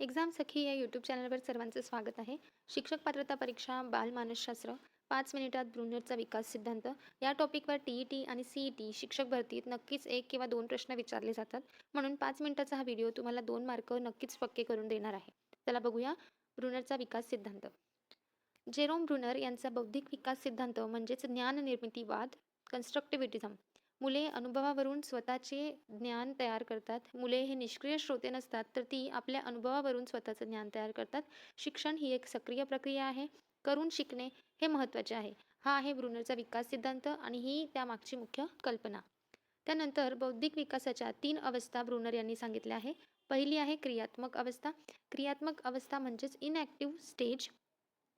Exam सखी या YouTube चॅनलवर सर्वांचं स्वागत आहे. शिक्षक पात्रता परीक्षा बाल मानसशास्त्र पाच मिनिटात ब्रुनरचा विकास सिद्धांत या टॉपिकवर टी ई टी आणि सी ई टी शिक्षक भरतीत नक्कीच एक किंवा दोन प्रश्न विचारले जातात. म्हणून पाच मिनिटाचा हा व्हिडिओ तुम्हाला दोन मार्क नक्कीच पक्के करून देणार आहे. चला बघूया ब्रुनरचा विकास सिद्धांत. जेरोम ब्रुनर यांचा बौद्धिक विकास सिद्धांत म्हणजेच ज्ञान निर्मितीवाद कन्स्ट्रक्टिव्हिटिझम मुले अनुभवावरून स्वतःचे ज्ञान तयार करतात. मुले हे निष्क्रिय श्रोते नसतात तर ती आपल्या अनुभवावरून स्वतःचं ज्ञान तयार करतात. शिक्षण ही एक सक्रिय प्रक्रिया आहे. करून शिकणे हे महत्त्वाचे आहे. हा आहे ब्रुनरचा विकास सिद्धांत आणि ही त्यामागची मुख्य कल्पना. त्यानंतर बौद्धिक विकासाच्या तीन अवस्था ब्रुनर यांनी सांगितल्या आहे. पहिली आहे क्रियात्मक अवस्था. क्रियात्मक अवस्था म्हणजेच इनॲक्टिव्ह स्टेज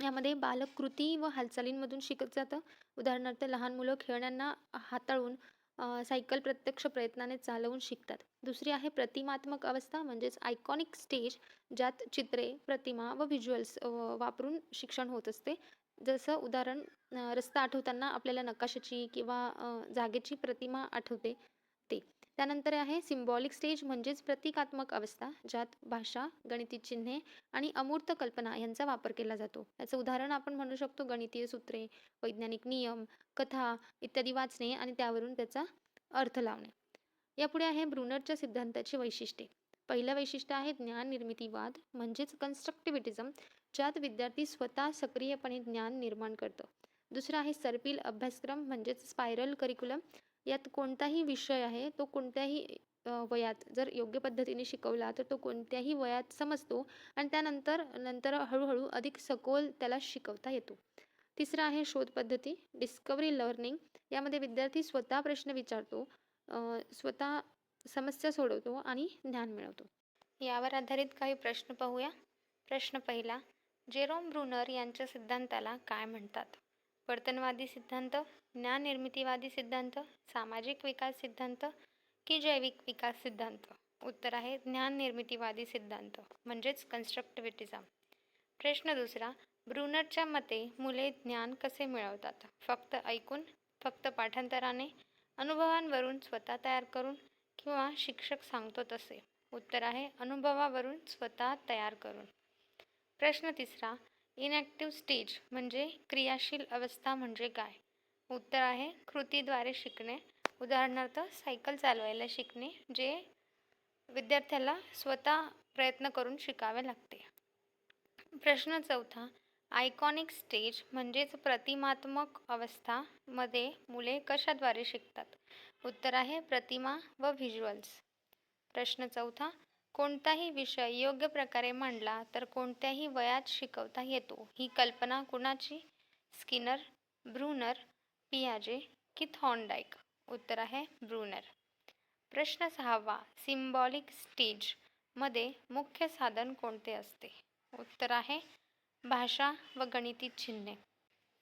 यामध्ये बालक कृती व हालचालींमधून शिकत जातं. उदाहरणार्थ लहान मुलं खेळण्यांना हाताळून सायकल प्रत्यक्ष प्रयत्नाने चालवून शिकतात. दुसरी आहे प्रतिमात्मक अवस्था म्हणजेच आयकॉनिक स्टेज ज्यात चित्रे प्रतिमा व व्हिज्युअल्स वापरून शिक्षण होत असते. जसं उदाहरण रस्ता आठवताना आपल्याला नकाशाची किंवा जागेची प्रतिमा आठवते ते. त्यानंतर आहे सिम्बॉलिक स्टेज म्हणजेच प्रतिकात्मक अवस्था ज्यात भाषा गणिती चिन्हे आणि अमूर्त कल्पना यांचा वापर केला जातो. याचं उदाहरण आपण म्हणू शकतो गणितीय सूत्रे वैज्ञानिक नियम कथा इत्यादी वाचणे आणि त्यावरून त्याचा अर्थ लावणे. यापुढे आहे ब्रुनरच्या सिद्धांताची वैशिष्ट्ये. पहिलं वैशिष्ट्य आहे ज्ञान निर्मितीवाद म्हणजेच कन्स्ट्रक्टिव्हिटिझम ज्यात विद्यार्थी स्वतः सक्रियपणे ज्ञान निर्माण करतो. दुसरं आहे सर्पिल अभ्यासक्रम म्हणजेच स्पायरल करिक्युलम यात कोणताही विषय आहे तो कोणत्याही वयात जर योग्य पद्धतीने शिकवला तर तो कोणत्याही वयात समजतो आणि त्यानंतर नंतर हळूहळू अधिक सखोल त्याला शिकवता येतो. तिसरं आहे शोध पद्धती डिस्कवरी लर्निंग यामध्ये विद्यार्थी स्वतः प्रश्न विचारतो स्वतः समस्या सोडवतो आणि ज्ञान मिळवतो. यावर आधारित काही प्रश्न पाहूया. प्रश्न पहिला जेरोम ब्रुनर यांच्या सिद्धांताला काय म्हणतात? वर्तनवादी सिद्धांत ज्ञान निर्मितीवादी सिद्धांत सामाजिक विकास सिद्धांत की जैविक विकास सिद्धांत? उत्तर आहे ज्ञान निर्मितीवादी सिद्धांत म्हणजेच कन्स्ट्रक्टिव्हिटिझम प्रश्न दुसरा ब्रुनरच्या मते मुले ज्ञान कसे मिळवतात? फक्त ऐकून फक्त पाठांतराने अनुभवांवरून स्वतः तयार करून किंवा शिक्षक सांगतो तसे? उत्तर आहे अनुभवावरून स्वतः तयार करून. प्रश्न तिसरा इनॲक्टिव्ह स्टेज म्हणजे क्रियाशील अवस्था म्हणजे काय? उत्तर आहे कृतीद्वारे शिकणे. उदाहरणार्थ सायकल चालवायला शिकणे जे विद्यार्थ्याला स्वतः प्रयत्न करून शिकावे लागते. प्रश्न चौथा आयकॉनिक स्टेज म्हणजेच प्रतिमात्मक अवस्थामध्ये मुले कशाद्वारे शिकतात? उत्तर आहे प्रतिमा व व्हिज्युअल्स प्रश्न चौथा कोणताही विषय योग्य प्रकारे मांडला तर कोणत्याही वयात शिकवता येतो. ही कल्पना कुणाची? स्किनर ब्रुनर पियाजे की थॉर्नडाईक? उत्तर आहे ब्रुनर. प्रश्न सहावा सिम्बॉलिक स्टेजमध्ये मुख्य साधन कोणते असते? उत्तर आहे भाषा व गणिती चिन्हे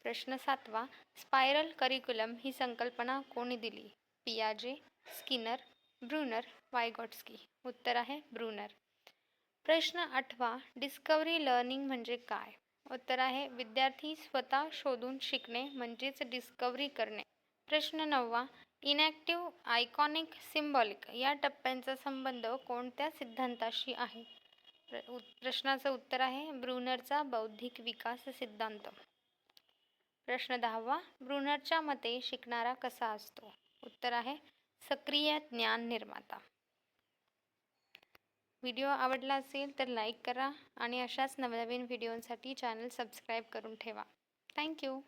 प्रश्न सातवा स्पायरल करिक्युलम ही संकल्पना कोणी दिली? पियाजे स्किनर ब्रुनर वायगॉट्स्की. उत्तर आहे ब्रुनर. प्रश्न आठवा डिस्कवरी लर्निंग म्हणजे काय? उत्तर आहे विद्यार्थी स्वतः शोधून शिकणे म्हणजेच डिस्कवरी करणे. प्रश्न नववा इनॅक्टिव्ह आयकॉनिक सिम्बॉलिक या टप्प्यांचा संबंध कोणत्या सिद्धांताशी आहे? प्र प्रश्नाचं उत्तर आहे ब्रुनरचा बौद्धिक विकास सिद्धांत. प्रश्न दहावा ब्रुनरच्या मते शिकणारा कसा असतो? उत्तर आहे सक्रिय ज्ञान निर्माता. व्हिडिओ आवडला असेल तर लाईक करा आणि अशाच नवनवीन व्हिडिओंसाठी चॅनल सबस्क्राईब करून ठेवा. थँक्यू